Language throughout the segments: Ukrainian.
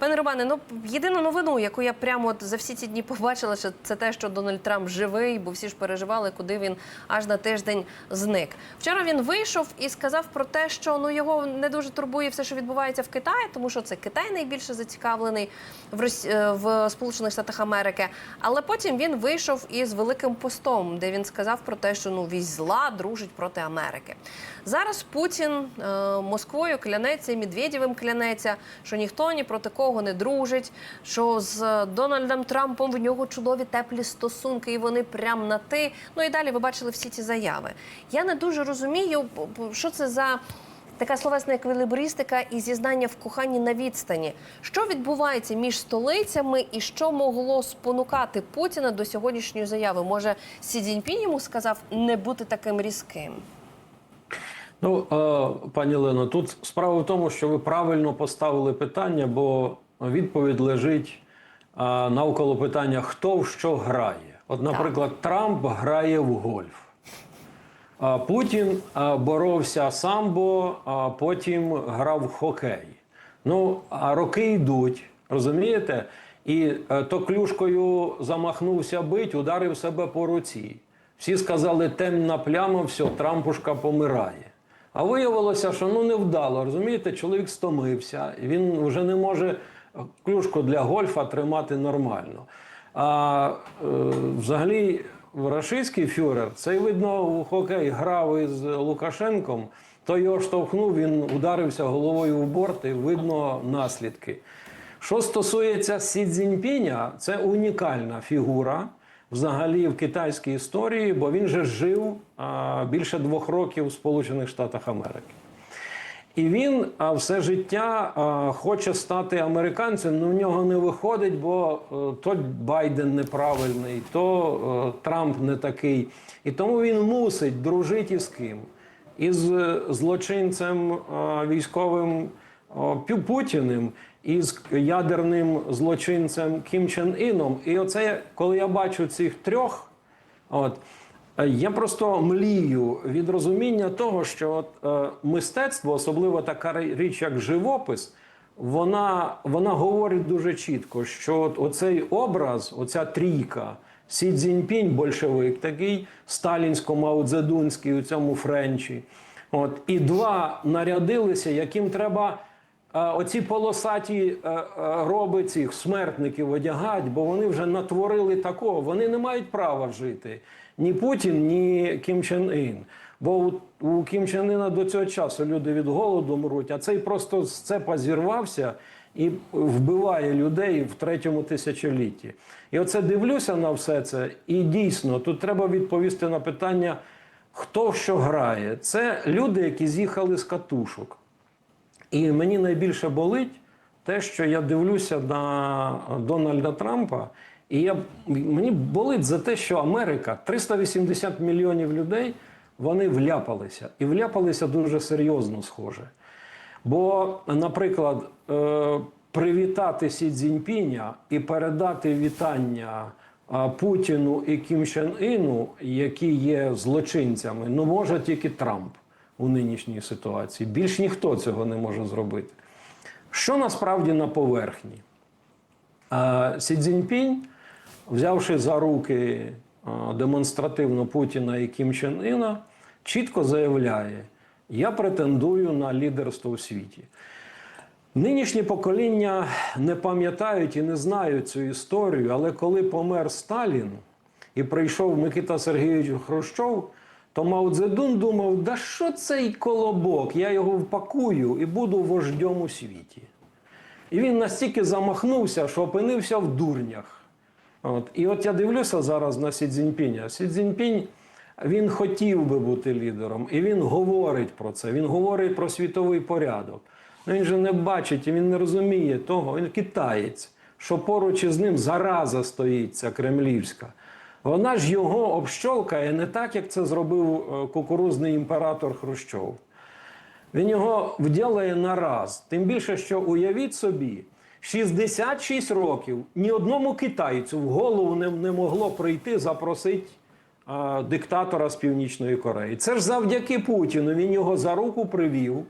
Пане Романе, ну єдину новину, яку я прямо от за всі ці дні побачила, що це те, що Дональд Трамп живий, бо всі ж переживали, куди він аж на тиждень зник. Вчора він вийшов і сказав про те, що ну його не дуже турбує все, що відбувається в Китаї, тому що це Китай найбільше зацікавлений в Рос... е, в Сполучених Штатах Америки. Але потім він вийшов із великим постом, де він сказав про те, що ну вісь зла дружить проти Америки. Зараз Путін е, Москвою клянеться, і Медведєвим клянеться, що ніхто ні проти кого не дружить. Що з Дональдом Трампом в нього чудові теплі стосунки, і вони прям на ти. Ну і далі ви бачили всі ці заяви. Я не дуже розумію, що це за. Така словесна еквілібристика і зізнання в коханні на відстані. Що відбувається між столицями і що могло спонукати Путіна до сьогоднішньої заяви? Може, Сі Цзіньпінь йому сказав не бути таким різким? Ну, пані Лено, тут справа в тому, що ви правильно поставили питання, бо відповідь лежить навколо питання, хто в що грає. От, наприклад, Трамп грає в гольф. Путін боровся самбо, а потім грав в хокей. Ну, а роки йдуть, розумієте? І е, то клюшкою замахнувся бить, ударив себе по руці. Всі сказали, темна пляма, все, Трампушка помирає. А виявилося, що ну невдало, розумієте, чоловік стомився, він вже не може клюшку для гольфа тримати нормально. А е, взагалі, рашистський фюрер, це видно у хокей грав із Лукашенком, то його штовхнув, він ударився головою в борт, і видно наслідки. Що стосується Сі Цзіньпіня, це унікальна фігура взагалі в китайській історії, бо він же жив а, більше двох років в Сполучених Штатах Америки. І він а, все життя а, хоче стати американцем, але в нього не виходить, бо е, то Байден неправильний, то е, Трамп не такий. І тому він мусить дружити із ким? Із е, злочинцем а, військовим Путіним, із ядерним злочинцем Кім Чен Іном. І оце, коли я бачу цих трьох, От. Е, Я просто млію від розуміння того, що от, е, мистецтво, особливо така річ, як живопис, вона, вона говорить дуже чітко, що от оцей образ, оця трійка, Сі Цзіньпінь, большевик такий, сталінсько-маудзедунський у цьому френчі. От, і два нарядилися, яким треба оці полосаті е, е, роби цих смертників одягати, бо вони вже натворили такого. Вони не мають права жити. Ні Путін, ні Кім Чен Ін. Бо у, у Кім Чен Іна до цього часу люди від голоду мруть, а цей просто з цепа зірвався і вбиває людей в третьому тисячолітті. І оце дивлюся на все це, і дійсно тут треба відповісти на питання, хто що грає. Це люди, які з'їхали з катушок. І мені найбільше болить те, що я дивлюся на Дональда Трампа, і я, мені болить за те, що Америка 380 мільйонів людей вони вляпалися. І вляпалися дуже серйозно, схоже. Бо, наприклад, е, привітати Сі Цзіньпіня і передати вітання Путіну і Кім Чен Іну, які є злочинцями, ну може тільки Трамп у нинішній ситуації. Більш ніхто цього не може зробити. Що насправді на поверхні? Сі Цзіньпінь, взявши за руки демонстративно Путіна і Кім Чен Іна, чітко заявляє: я претендую на лідерство у світі. Нинішнє покоління не пам'ятають і не знають цю історію, але коли помер Сталін і прийшов Микита Сергійович Хрущов, то Мао Цзедун думав, да що цей колобок, я його впакую і буду вождем у світі. І він настільки замахнувся, що опинився в дурнях. От. І от я дивлюся зараз на Сі Цзіньпіня. Сі Цзіньпінь, він хотів би бути лідером, і він говорить про це. Він говорить про світовий порядок. Ну, він же не бачить і він не розуміє того, він китаєць, що поруч із ним зараза стоїть ця кремлівська. Вона ж його общолкає не так, як це зробив е, кукурузний імператор Хрущов. Він його вділає на раз. Тим більше, що уявіть собі, 66 років ні одному китайцю в голову не, не могло прийти запросити а, диктатора з Північної Кореї. Це ж завдяки Путіну. Він його за руку привів.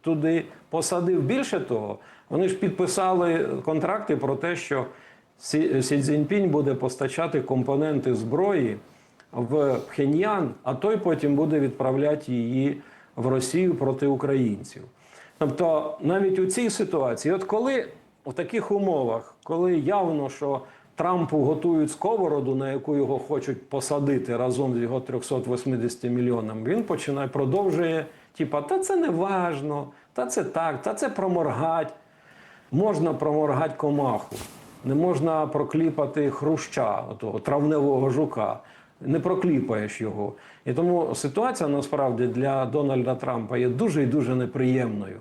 туди посадив. Більше того, вони ж підписали контракти про те, що Сі Цзіньпінь буде постачати компоненти зброї в Пхеньян, а той потім буде відправляти її в Росію проти українців. Тобто, навіть у цій ситуації, от коли в таких умовах, коли явно, що Трампу готують сковороду, на яку його хочуть посадити разом з його 380 мільйонами, він починає продовжує, типа, та це не важно, та це так, та це проморгать. Можна проморгати комаху, не можна прокліпати хруща, того травневого жука. Не прокліпаєш його. І тому ситуація насправді для Дональда Трампа є дуже і дуже неприємною.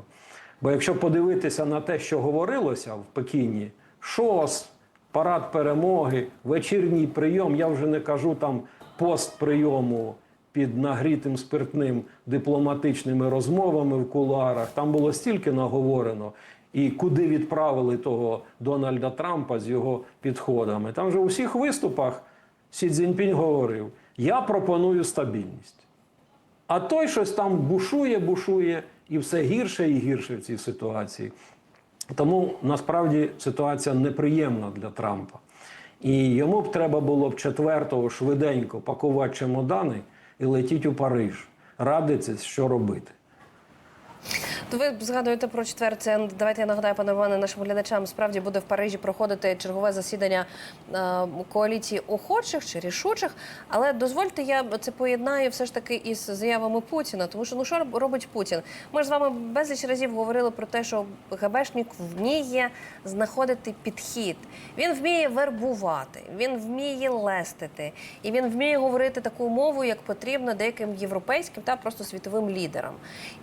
Бо якщо подивитися на те, що говорилося в Пекіні, ШОС, парад перемоги, вечірній прийом, я вже не кажу там пост прийому під нагрітим спиртним дипломатичними розмовами в кулуарах. Там було стільки наговорено. І куди відправили того Дональда Трампа з його підходами. Там же у всіх виступах Сі Цзіньпінь говорив: я пропоную стабільність. А той щось там бушує, бушує, і все гірше і гірше в цій ситуації. Тому насправді ситуація неприємна для Трампа. І йому б треба було б четвертого швиденько пакувати чемодани і летіти у Париж, радитися, що робити. То ви згадуєте про четвер. Це давайте я нагадаю, пане Романе, нашим глядачам. Справді буде в Парижі проходити чергове засідання е, коаліції охочих чи рішучих. Але дозвольте, я це поєднаю все ж таки із заявами Путіна. Тому що ну що робить Путін? Ми ж з вами безліч разів говорили про те, що ГБшник вміє знаходити підхід. Він вміє вербувати, він вміє лестити, і він вміє говорити таку мову, як потрібно деяким європейським та просто світовим лідерам.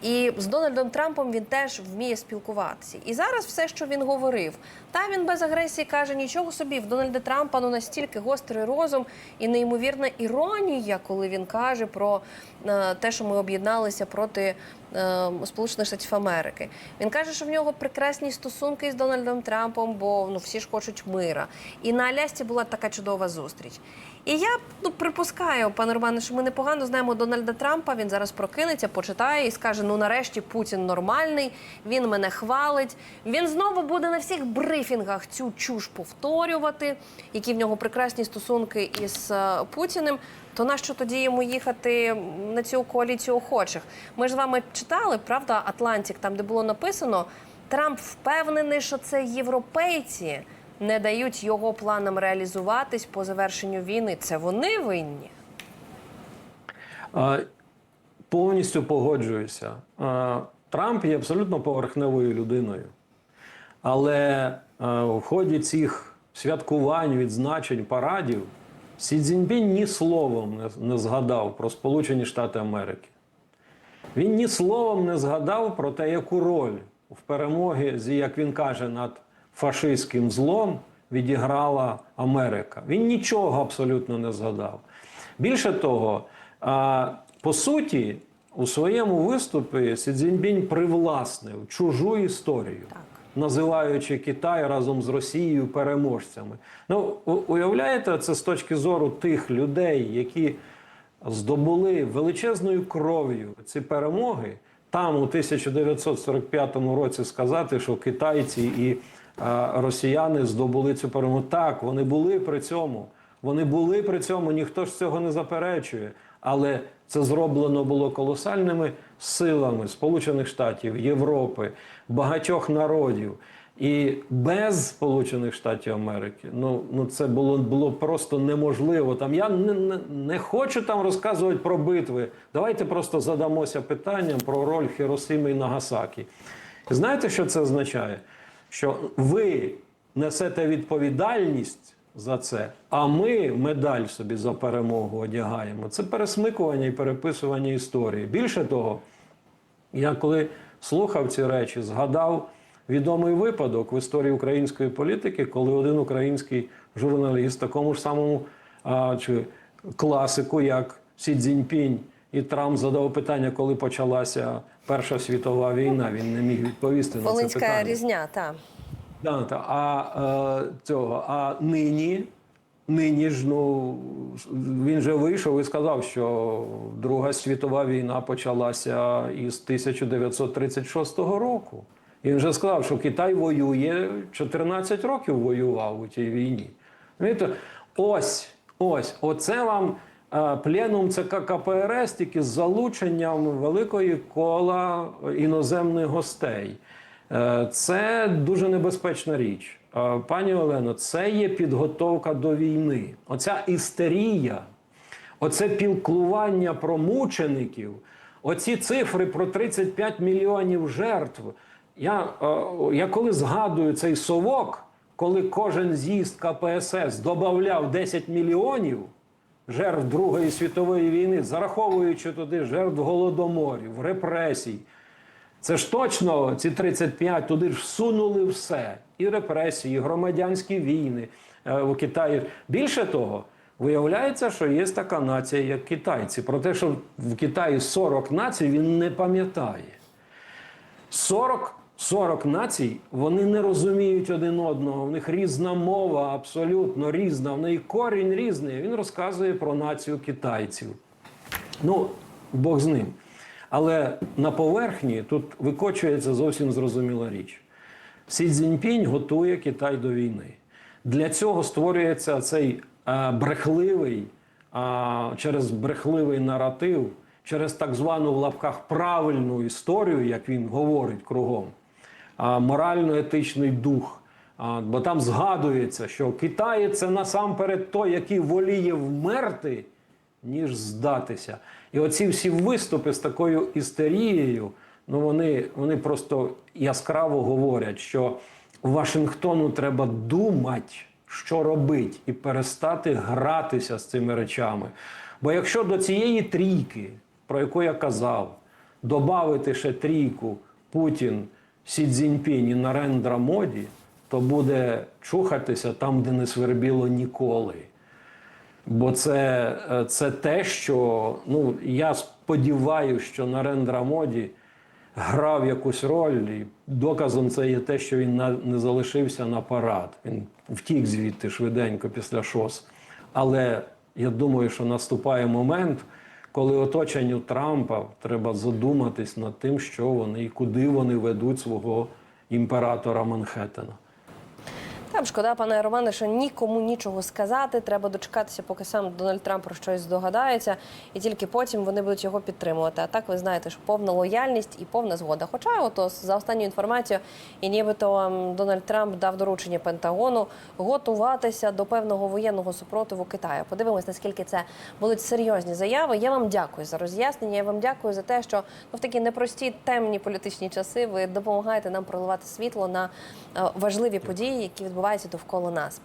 І з Дональдом Трампом він теж вміє спілкуватися. І зараз все, що він говорив, та він без агресії каже нічого собі. В Дональда Трампа ну настільки гострий розум і неймовірна іронія, коли він каже про е, те, що ми об'єдналися проти е, Сполучених Штатів Америки. Він каже, що в нього прекрасні стосунки з Дональдом Трампом, бо ну всі ж хочуть мира. І на Алясці була така чудова зустріч. І я ну припускаю, пане Романе, що ми непогано знаємо Дональда Трампа. Він зараз прокинеться, почитає і скаже: ну нарешті Путін нормальний, він мене хвалить. Він знову буде на всіх брифінгах цю чуш повторювати, які в нього прекрасні стосунки із е, Путіним. То нащо тоді йому їхати на цю коаліцію охочих? Ми ж з вами читали, правда, Атлантик, там де було написано, Трамп впевнений, що це європейці не дають його планам реалізуватись по завершенню війни. Це вони винні. Е, Повністю погоджуюся. Е, Трамп є абсолютно поверхневою людиною. Але е, в ході цих святкувань, відзначень, парадів Сі Цзіньпінь ні словом не, згадав про Сполучені Штати Америки. Він ні словом не згадав про те, яку роль в перемогі, як він каже, над фашистським злом відіграла Америка. Він нічого абсолютно не згадав. Більше того, по суті, у своєму виступі Сі Цзіньпінь привласнив чужу історію, називаючи Китай разом з Росією переможцями. Ну, уявляєте, це з точки зору тих людей, які здобули величезною кров'ю ці перемоги. Там у 1945 році сказати, що китайці і росіяни здобули цю перемогу. Так, вони були при цьому. Вони були при цьому, ніхто ж цього не заперечує. Але це зроблено було колосальними силами Сполучених Штатів, Європи, багатьох народів. І без Сполучених Штатів Америки ну, ну це було було просто неможливо. Там я не, не, не хочу там розказувати про битви. Давайте просто задамося питанням про роль Хіросими і Нагасакі. Знаєте, що це означає? Що ви несете відповідальність за це, а ми медаль собі за перемогу одягаємо. Це пересмикування і переписування історії. Більше того, я коли слухав ці речі, згадав відомий випадок в історії української політики, коли один український журналіст, такому ж самому а, чи класику, як Сі Цзіньпінь і Трамп, задав питання, коли почалася Перша світова війна. Він не міг відповісти на це Волинська питання. різня, та Да, та, а, е, цього, а нині нині ж ну він же вийшов і сказав, що Друга світова війна почалася із 1936 року. І він вже сказав, що Китай воює 14 років воював у тій війні. Розумієте? Ось, ось, оце вам пленум ЦК КПРС тільки з залученням великої кола іноземних гостей. Е, Це дуже небезпечна річ. Пані Олено, це є підготовка до війни. Оця істерія, оце пілкування про мучеників, оці цифри про 35 мільйонів жертв. Я, е, я коли згадую цей совок, коли кожен з'їзд КПСС додавав 10 мільйонів жертв Другої світової війни, зараховуючи туди жертв голодоморів, репресій. Це ж точно ці 35 туди ж всунули все. І репресії, і громадянські війни е, у Китаї. Більше того, виявляється, що є така нація, як китайці. Про те, що в Китаї 40 націй, він не пам'ятає. 40, 40 націй вони не розуміють один одного. В них різна мова, абсолютно різна. В неї корінь різний. Він розказує про націю китайців. Ну, Бог з ним. Але на поверхні тут викочується зовсім зрозуміла річ. Сі Цзіньпінь готує Китай до війни. Для цього створюється цей е, брехливий, е, через брехливий наратив, через так звану в лапках правильну історію, як він говорить кругом, морально-етичний дух. Бо там згадується, що Китай це насамперед той, який воліє вмерти, ніж здатися. І оці всі виступи з такою істерією, ну вони, вони просто яскраво говорять, що Вашингтону треба думати, що робить, і перестати гратися з цими речами. Бо якщо до цієї трійки, про яку я казав, додати ще трійку Путін, Сі Цзіньпінь і Нарендра Моді, то буде чухатися там, де не свербіло ніколи. Бо це, е, це те, що ну, я сподіваюся, що Нарендра Моді грав якусь роль, і доказом це є те, що він не залишився на парад. Він втік звідти швиденько після ШОС. Але я думаю, що наступає момент, коли оточенню Трампа треба задуматись над тим, що вони і куди вони ведуть свого імператора Манхеттена. Там шкода, пане Романе, що нікому нічого сказати. Треба дочекатися, поки сам Дональд Трамп про щось здогадається, і тільки потім вони будуть його підтримувати. А так ви знаєте, що повна лояльність і повна згода. Хоча, ото за останню інформацію, і нібито ем, Дональд Трамп дав доручення Пентагону готуватися до певного воєнного супротиву Китаю. Подивимось, наскільки це будуть серйозні заяви. Я вам дякую за роз'яснення. Я вам дякую за те, що ну, в такі непрості темні політичні часи ви допомагаєте нам проливати світло на е, важливі події, які відбуваються довкола нас.